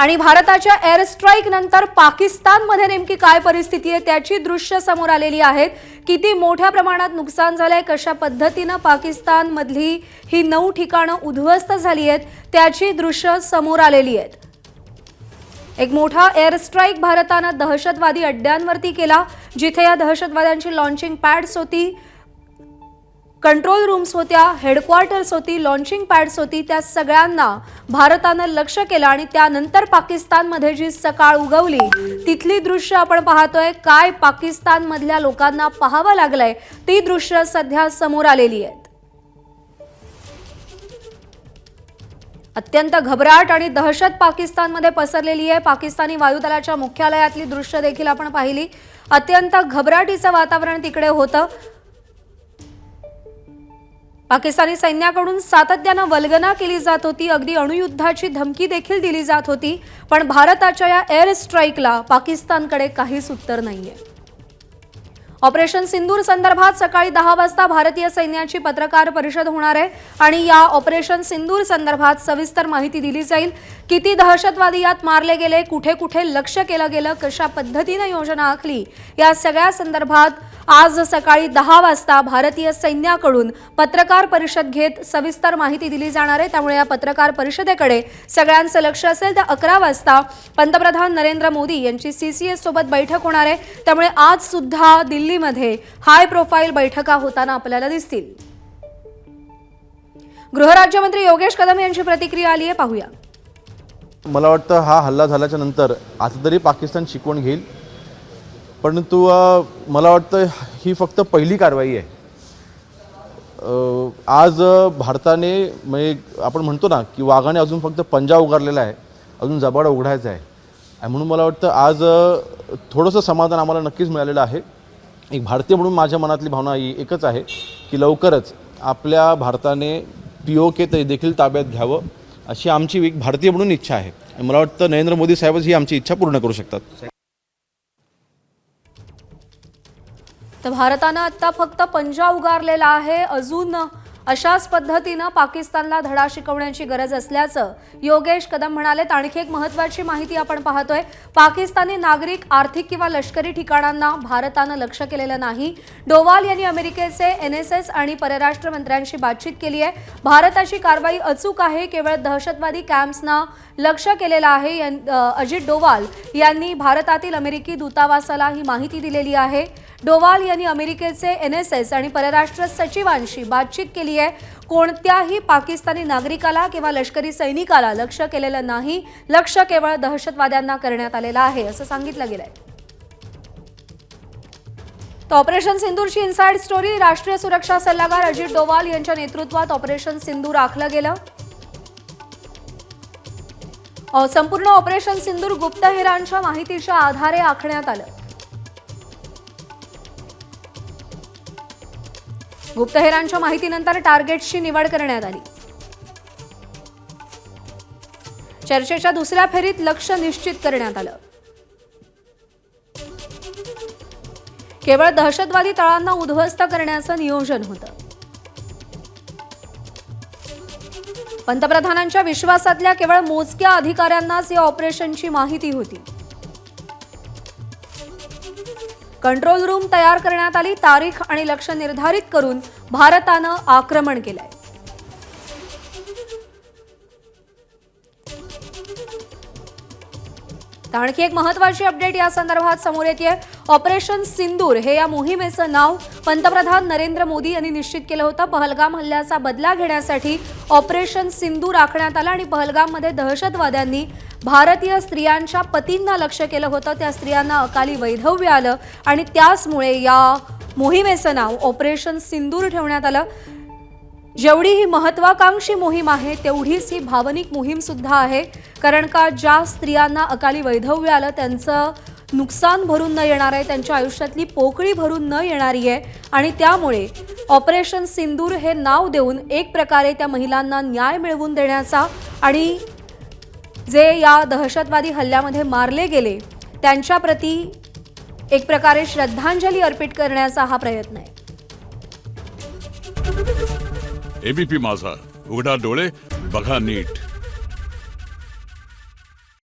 आणि भारताच्या air strike नंतर पाकिस्तानमध्ये नेमकी काय परिस्थिती आहे त्याची दृश्य समोर आलेली आहेत. किती मोठ्या प्रमाणात नुकसान झालंय कशा पद्धतीनं पाकिस्तानमधली ही नऊ ठिकाणं उद्ध्वस्त झाली आहेत त्याची दृश्य समोर आलेली आहेत. एक मोठा एअर स्ट्राईक भारतानं दहशतवादी अड्ड्यांवरती केला जिथे या दहशतवाद्यांची लॉन्चिंग पॅड्स होती. कंट्रोल रूम्स होत्या हेडक्वार्टर्स होती लॉन्चिंग पॅड्स होती त्या सगळ्यांना भारतानं लक्ष केलं आणि त्यानंतर पाकिस्तानमध्ये जी सकाळ उगवली तिथली दृश्य आपण पाहतोय काय पाकिस्तानमधल्या लोकांना पाहावं लागलंय ती दृश्य सध्या समोर आलेली आहेत. अत्यंत घबराट आणि दहशत पाकिस्तानमध्ये पसरलेली आहे. पाकिस्तानी वायुदलाच्या मुख्यालयातली दृश्य देखील आपण पाहिली. अत्यंत घबराटीचं वातावरण तिकडे होतं. पाकिस्तानी सैन्याकडून सातत्यानं वल्गना केली जात होती. अगदी अणुयुद्धाची धमकी देखील दिली जात होती. पण भारताच्या या एअर स्ट्राईकला पाकिस्तानकडे काहीच उत्तर नाहीये. ऑपरेशन सिंदूर संदर्भात सकाळी दहा वाजता भारतीय सैन्याची पत्रकार परिषद होणार आहे आणि या ऑपरेशन सिंदूर संदर्भात सविस्तर माहिती दिली जाईल. किती दहशतवादी यात मारले गेले कुठे कुठे लक्ष केलं गेलं कशा पद्धतीनं योजना आखली या सगळ्या संदर्भात आज सकाळी दहा वाजता भारतीय सैन्याकडून पत्रकार परिषद घेत सविस्तर माहिती दिली जाणार आहे. त्यामुळे या पत्रकार परिषदेकडे सगळ्यांचं लक्ष असेल तर अकरा वाजता पंतप्रधान नरेंद्र मोदी यांची सीसीएस सोबत बैठक होणार आहे. त्यामुळे आज सुद्धा दिल्लीमध्ये हाय प्रोफाईल बैठका होताना आपल्याला दिसतील. गृहराज्यमंत्री योगेश कदम यांची प्रतिक्रिया आली आहे पाहूया. मला वाटतं हा हल्ला झाल्याच्यानंतर आता तरी पाकिस्तान शिकवण घेईल. परंतु मला वाटतं ही फक्त पहिली कारवाई आहे. आज भारताने म्हणजे आपण म्हणतो ना की वाघाने अजून फक्त पंजा उगारलेला आहे अजून जबाडा उघडायचा आहे. आणि म्हणून मला वाटतं आज थोडंसं समाधान आम्हाला नक्कीच मिळालेलं आहे. एक भारतीय म्हणून माझ्या मनातली भावना ही एकच आहे की लवकरच आपल्या भारताने पी ओ के ते देखील ताब्यात घ्यावं अशी आमची एक भारतीय म्हणून इच्छा आहे. मला वाटतं नरेंद्र मोदी साहेबच ही आमची इच्छा पूर्ण करू शकतात. तर भारतानं आता फक्त पंजा उगारलेला आहे. अजून अशाच पद्धतीनं पाकिस्तानला धडा शिकवण्याची गरज असल्याचं योगेश कदम म्हणाले आणखी एक महत्वाची माहिती आपण पाहतोय. पाकिस्तानी नागरिक आर्थिक किंवा लष्करी ठिकाणांना भारतानं लक्ष केलेलं नाही. डोवाल यांनी अमेरिकेचे एन एस एस आणि परराष्ट्र मंत्र्यांशी बातचीत केली आहे भारताची कारवाई अचूक आहे केवळ दहशतवादी कॅम्प्सना लक्ष केलेलं आहे अजित डोवाल यांनी भारतातील अमेरिकी दूतावासाला ही माहिती दिलेली आहे. डोवाल यांनी अमेरिकेचे एन एस एस आणि परराष्ट्र सचिवांशी बातचीत केली आहे. कोणत्याही पाकिस्तानी नागरिकाला किंवा लष्करी सैनिकाला लक्ष केलेलं नाही. लक्ष केवळ दहशतवाद्यांना करण्यात आलेलं आहे असं सांगितलं गेलंय. तर ऑपरेशन सिंदूरची इनसाइड स्टोरी राष्ट्रीय सुरक्षा सल्लागार अजित डोवाल यांच्या नेतृत्वात ऑपरेशन सिंदूर आखलं गेलं. संपूर्ण ऑपरेशन सिंदूर गुप्तहेरांच्या माहितीच्या आधारे आखण्यात आलं. गुप्तहेरांच्या माहितीनंतर टार्गेटची निवड करण्यात आली. चर्चेच्या दुसऱ्या फेरीत लक्ष निश्चित करण्यात आलं. केवळ दहशतवादी तळांना उद्ध्वस्त करण्याचं नियोजन होतं. पंतप्रधानांच्या विश्वासातल्या केवळ मोजक्या अधिकाऱ्यांनाच या ऑपरेशनची माहिती होती. कंट्रोल रूम तयार करण्यात आली. तारीख आणि लक्ष निर्धारित करून भारतानं आक्रमण केलंय. आणखी एक महत्वाची अपडेट या संदर्भात समोर येते ऑपरेशन सिंदूर हे या मोहिमेचं नाव पंतप्रधान नरेंद्र मोदी यांनी निश्चित केलं होतं. पहलगाम हल्ल्याचा बदला घेण्यासाठी ऑपरेशन सिंदूर आखण्यात आलं आणि पहलगाममध्ये दहशतवाद्यांनी भारतीय स्त्रियांच्या पतींना लक्ष केलं होतं. त्या स्त्रियांना अकाली वैधव्य आलं आणि त्याचमुळे या मोहिमेचं नाव ऑपरेशन सिंदूर ठेवण्यात आलं. जेवढी ही महत्वाकांक्षी मोहीम आहे तेवढीच ही भावनिक मोहीम सुद्धा आहे. कारण का ज्या स्त्रियांना अकाली वैधव्य आलं त्यांचं नुकसान भरून न येणार आहे त्यांच्या आयुष्यातली पोकळी भरून न येणारी आहे आणि त्यामुळे ऑपरेशन सिंदूर हे नाव देऊन एक प्रकारे त्या महिलांना न्याय मिळवून देण्याचा आणि जे या दहशतवादी हल्ल्यामध्ये मारले गेले त्यांच्याप्रती एक प्रकारे श्रद्धांजली अर्पित करण्याचा हा प्रयत्न आहे. एबीपी माझा उघडा डोळे बघा नीट.